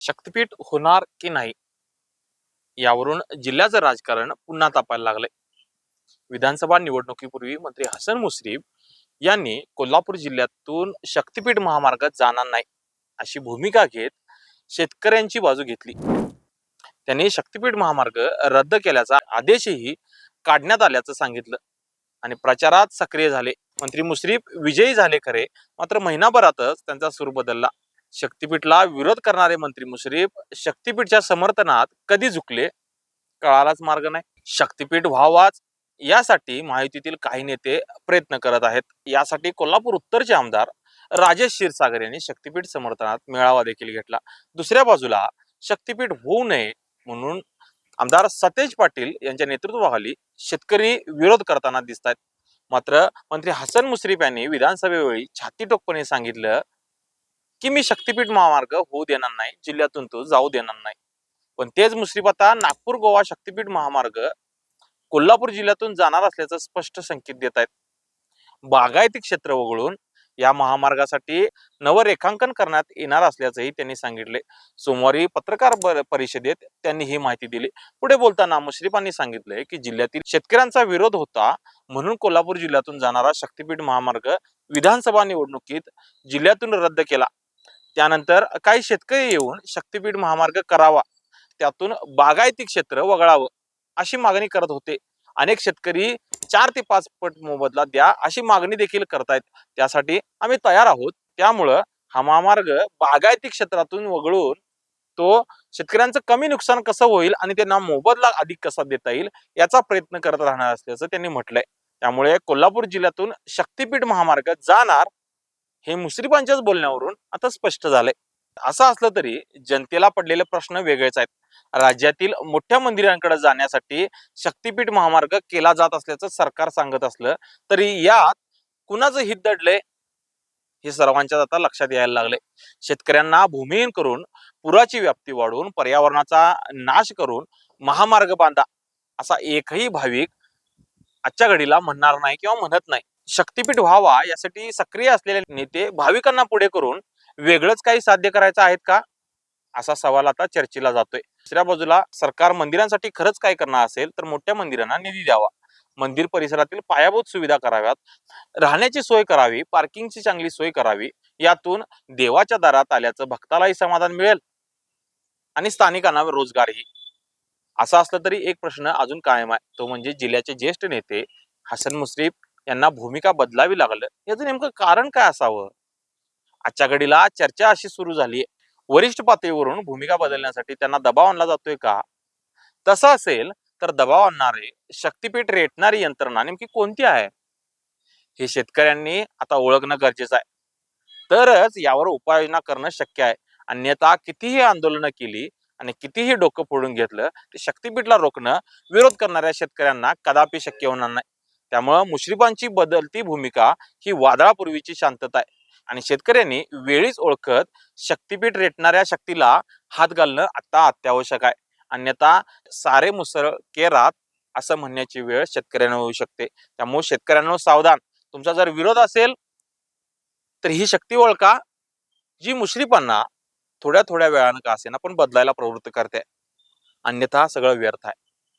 शक्तिपीठ होणार की नाही यावरून जिल्ह्याचं राजकारण पुन्हा तापायला लागलंय. विधानसभा निवडणुकीपूर्वी मंत्री हसन मुश्रीफ यांनी कोल्हापूर जिल्ह्यातून शक्तीपीठ महामार्ग जाणार नाही अशी भूमिका घेत शेतकऱ्यांची बाजू घेतली. त्यांनी शक्तीपीठ महामार्ग रद्द केल्याचा आदेशही काढण्यात आल्याचं सांगितलं आणि प्रचारात सक्रिय झाले. मंत्री मुश्रीफ विजयी झाले खरे मात्र महिनाभरातच त्यांचा सूर बदलला. शक्तीपीठला विरोध करणारे मंत्री मुश्रीफ शक्तीपीठच्या समर्थनात कधी झुकले? कळालाच मार्ग नाही. शक्तीपीठ व्हावाच यासाठी महायुतीतील काही नेते प्रयत्न करत आहेत. यासाठी कोल्हापूर उत्तरचे आमदार राजेश क्षीरसागर यांनी शक्तीपीठ समर्थनात मेळावा देखील घेतला. दुसऱ्या बाजूला शक्तीपीठ होऊ नये म्हणून आमदार सतेज पाटील यांच्या नेतृत्वाखाली शेतकरी विरोध करताना दिसत आहेत मात्र मंत्री हसन मुश्रीफ यांनी विधानसभेवेळी छाती टोकपणे सांगितलं की मी शक्तीपीठ महामार्ग होऊ देणार नाही जिल्ह्यातून तो जाऊ देणार नाही. पण तेच मुश्रीफ आता नागपूर गोवा शक्तीपीठ महामार्ग कोल्हापूर जिल्ह्यातून जाणार असल्याचं स्पष्ट संकेत देत आहेत. बागायती क्षेत्र वगळून या महामार्गासाठी नवरेखांकन करण्यात येणार असल्याचंही त्यांनी सांगितले. सोमवारी पत्रकार परिषदेत त्यांनी ही माहिती दिली. पुढे बोलताना मुश्रीफांनी सांगितलंय की जिल्ह्यातील शेतकऱ्यांचा विरोध होता म्हणून कोल्हापूर जिल्ह्यातून जाणारा शक्तीपीठ महामार्ग विधानसभा निवडणुकीत जिल्ह्यातून रद्द केला. त्यानंतर काही शेतकरी येऊन शक्तीपीठ महामार्ग करावा. त्यातून बागायती क्षेत्र वगळावं अशी मागणी करत होते. अनेक शेतकरी चार ते पाच पट मोबदला द्या अशी मागणी देखील करतायत. त्यासाठी आम्ही तयार आहोत. त्यामुळं हा महामार्ग बागायती क्षेत्रातून वगळून तो शेतकऱ्यांचं कमी नुकसान कसं होईल आणि त्यांना मोबदला अधिक कसा देता येईल याचा प्रयत्न करत राहणार असल्याचं त्यांनी म्हटलंय. त्यामुळे कोल्हापूर जिल्ह्यातून शक्तीपीठ महामार्ग जाणार हे मुश्रीफांच्याच बोलण्यावरून आता स्पष्ट झालंय. असं असलं तरी जनतेला पडलेले प्रश्न वेगळेच आहेत. राज्यातील मोठ्या मंदिरांकडे जाण्यासाठी शक्तीपीठ महामार्ग केला जात असल्याचं सरकार सांगत असलं तरी यात कुणाचं हित दडलंय? हे सर्वांच्याच आता लक्षात यायला लागले शेतकऱ्यांना भूमिहीन करून पुराची व्याप्ती वाढवून पर्यावरणाचा नाश करून महामार्ग बांधा असा एकही भाविक आजच्या घडीला म्हणणार नाही किंवा म्हणत नाही. शक्तीपीठ व्हावा यासाठी सक्रिय असलेले नेते भाविकांना पुढे करून वेगळंच काही साध्य करायचं आहेत का? असा सवाल आता चर्चेला जातोय. दुसऱ्या बाजूला सरकार मंदिरांसाठी खरंच काय करणार असेल तर मोठ्या मंदिरांना निधी द्यावा. मंदिर परिसरातील पायाभूत सुविधा कराव्यात. राहण्याची सोय करावी पार्किंगची चांगली सोय करावी. यातून देवाच्या दारात आल्याचं भक्तालाही समाधान मिळेल आणि स्थानिकांना रोजगारही. असं असलं तरी एक प्रश्न अजून कायम आहे. तो म्हणजे जिल्ह्याचे ज्येष्ठ नेते हसन मुश्रीफ यांना भूमिका बदलावी लागलं. याचं नेमकं कारण काय असावं? आजच्या घडीला चर्चा अशी सुरू झाली वरिष्ठ पातळीवरून भूमिका बदलण्यासाठी त्यांना दबाव आणला जातोय का? तसं असेल तर दबाव आणणारे शक्तीपीठ रेटणारी यंत्रणा नेमकी कोणती आहे? हे शेतकऱ्यांनी आता ओळखणं गरजेचं आहे. तरच यावर उपाययोजना करणं शक्य आहे. अन्यथा कितीही आंदोलनं केली आणि कितीही डोकं फोडून घेतलं ते शक्तीपीठला रोखणं विरोध करणाऱ्या शेतकऱ्यांना कदापि शक्य होणार नाही. त्यामुळं मुश्रीफांची बदलती भूमिका ही वादळापूर्वीची शांतता आहे. आणि शेतकऱ्यांनी वेळीच ओळखत शक्तीपीठ रेटणाऱ्या शक्तीला हात घालणं आता अत्यावश्यक आहे. अन्यथा सारे मुसळ केरात असं म्हणण्याची वेळ शेतकऱ्यांना होऊ शकते. त्यामुळे शेतकऱ्यांना सावधान. तुमचा जर विरोध असेल तर ही शक्ती ओळखा जी मुश्रीफांना थोड्या थोड्या वेळानं का असेना पण बदलायला प्रवृत्त करते. अन्यथा सगळं व्यर्थ आहे.